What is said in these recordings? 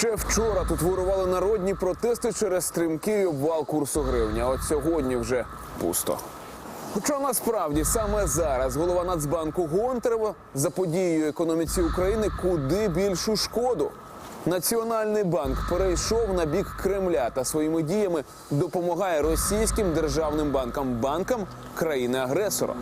Ще вчора тут вирували народні протести через стрімкий обвал курсу гривні. А от сьогодні вже пусто. Хоча насправді саме зараз голова Нацбанку Гонтарева заподіює економіці України куди більшу шкоду. Національний банк перейшов на бік Кремля та своїми діями допомагає російським державним банкам банкам країни-агресора.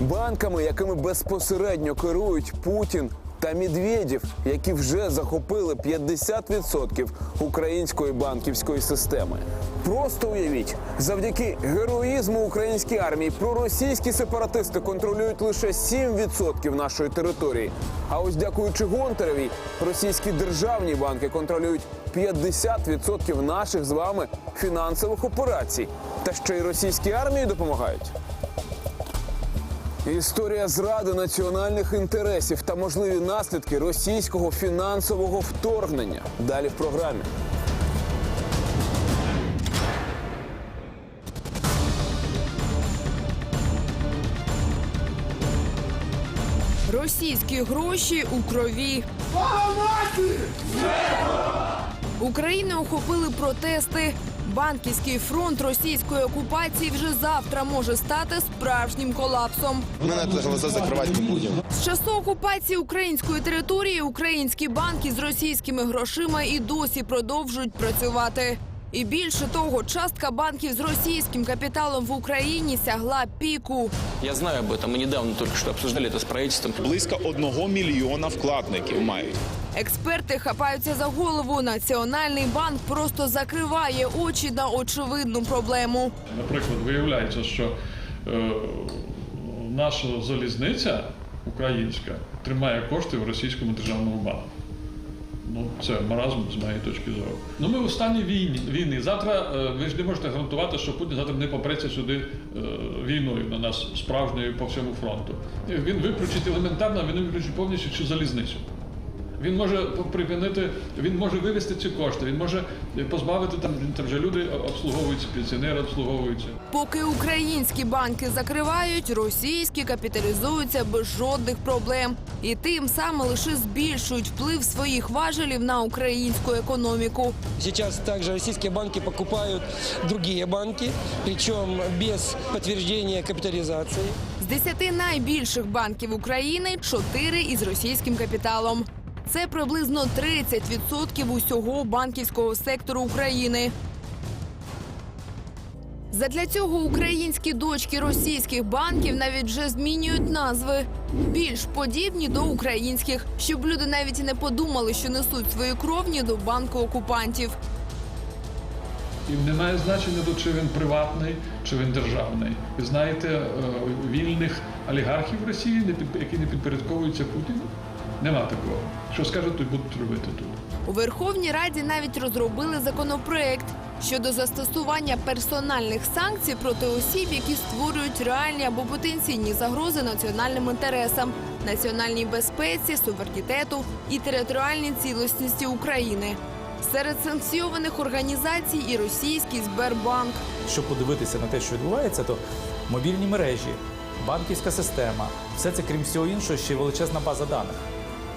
Банками, якими безпосередньо керують Путін та Медведєв, які вже захопили 50% української банківської системи. Просто уявіть, завдяки героїзму української армії проросійські сепаратисти контролюють лише 7% нашої території. А ось дякуючи Гонтаревій, російські державні банки контролюють 50% наших з вами фінансових операцій. Та ще й російській армії допомагають. Історія зради національних інтересів та можливі наслідки російського фінансового вторгнення. Далі в програмі. Російські гроші у крові. Україну охопили протести Банківський фронт російської окупації вже завтра може стати справжнім колапсом. Мы на это глаза закрывать не будем. З часу окупації української території українські банки з російськими грошима і досі продовжують працювати. І більше того, частка банків з російським капіталом в Україні сягла піку. Я знаю об этом. Мы недавно только что обсуждали это с правительством. Близько одного мільйона вкладників мають. Експерти хапаються за голову. Національний банк просто закриває очі на очевидну проблему. Наприклад, виявляється, що е, наша залізниця українська тримає кошти в російському державному банку. Ну, це маразм з моєї точки зору. Ну, ми в стані війни. війни. Завтра е, ви ж не можете гарантувати, що Путін завтра не попреться сюди е, війною на нас справжньою по всьому фронту. Він виключить елементарно, він виключить повністю цю залізницю. Він може припинити, він може вивести ці кошти, він може позбавити там, там вже люди обслуговуються, пенсіонери обслуговуються. Поки українські банки закривають, російські капіталізуються без жодних проблем і тим самим лише збільшують вплив своїх важелів на українську економіку. Сейчас также российские банки покупают другие банки, причем без подтверждения капитализации. З десяти найбільших банків України чотири із російським капіталом. Це приблизно 30% усього банківського сектору України. Задля цього українські дочки російських банків навіть вже змінюють назви більш подібні до українських, щоб люди навіть не подумали, що несуть свої кровні до банку окупантів. І немає значення тут, чи він приватний, чи він державний. Ви знаєте е, вільних олігархів в Росії, не які не підпорядковуються Путіну? Нема такого. Що скажуть, то й будуть робити тут. У Верховній Раді навіть розробили законопроект щодо застосування персональних санкцій проти осіб, які створюють реальні або потенційні загрози національним інтересам, національній безпеці, суверенітету і територіальній цілісності України. Серед санкційованих організацій і російський Сбербанк. Щоб подивитися на те, що відбувається, то мобільні мережі, банківська система, все це, крім всього іншого, ще й величезна база даних.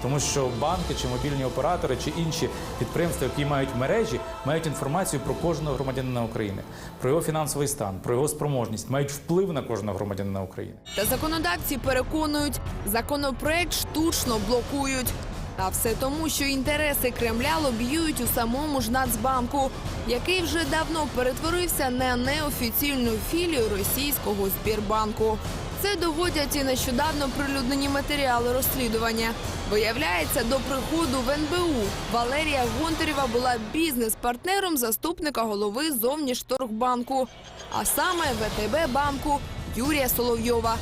Тому що банки чи мобільні оператори чи інші підприємства, які мають мережі, мають інформацію про кожного громадянина України, про його фінансовий стан, про його спроможність, мають вплив на кожного громадянина України. Та законодавці переконують, законопроект штучно блокують. А все тому, що інтереси Кремля лобіюють у самому ж Нацбанку, який вже давно перетворився на неофіційну філію російського Збірбанку. Це доводять і нещодавно прилюднені матеріали розслідування. Виявляється, до приходу в НБУ Валерія Гонтарєва була бізнес-партнером заступника голови зовнішторгбанку, а саме ВТБ банку Юрія Соловйова.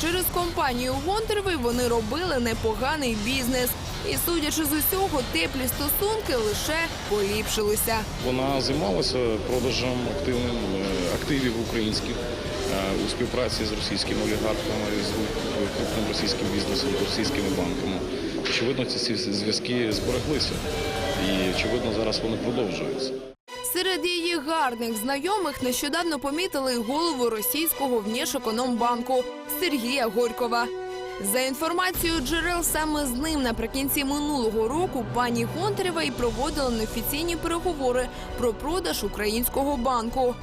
Через компанію Гонтарєвої вони робили непоганий бізнес. І судячи з усього, теплі стосунки лише поліпшилися. Вона займалася продажем активним е, активів українських співпраці з російськими олігархами, з крупним російським бізнесом, з російськими банками. Очевидно, ці зв'язки збереглися, і очевидно, зараз вони продовжуються. Серед її гарних знайомих нещодавно помітили голову російського внешекономбанку Сергія Горькова. За інформацією джерел, саме з ним наприкінці минулого року пані Гонтарева і проводила неофіційні переговори про продаж українського банку.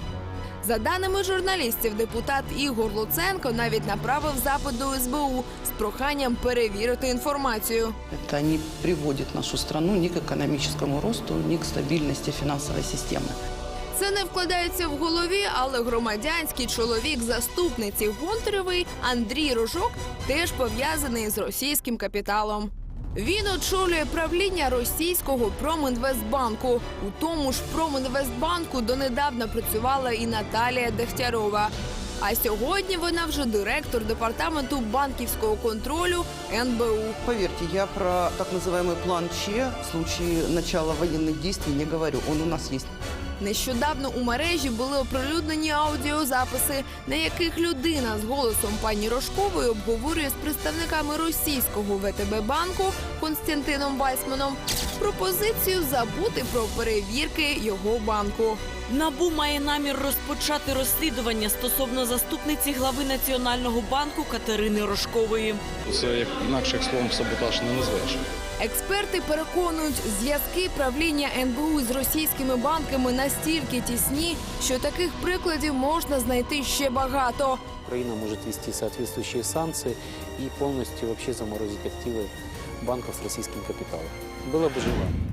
За даними журналістів, депутат Ігор Луценко навіть направив запит до СБУ з проханням перевірити інформацію. Это не приводит нашу страну ни к экономическому росту, ни к стабильности финансовой системы. Це не вкладається в голові, але громадянський чоловік заступниці Гонтаревої Андрій Рожок теж пов'язаний з російським капіталом. Він очолює правління російського Промінвестбанку. У тому ж Промінвестбанку донедавна працювала і Наталія Дегтярова. А сьогодні вона вже директор департаменту банківського контролю НБУ. Поверьте, я про так называемый план Че в случае начала военных действий не говорю. Он у нас есть. Нещодавно у мережі були оприлюднені аудіозаписи, на яких людина з голосом пані Рожкової обговорює з представниками російського ВТБ банку Константином Вайсманом пропозицію забути про перевірки його банку. НАБУ має намір розпочати розслідування стосовно заступниці глави Національного банку Катерини Рожкової. Це як інакше як словом саботаж не назвеш. Експерти переконують, зв'язки правління НБУ з російськими банками настільки тісні, що таких прикладів можна знайти ще багато. Украина может ввести соответствующие санкции и полностью вообще заморозить активы банков с российским капиталом. Было бы желание.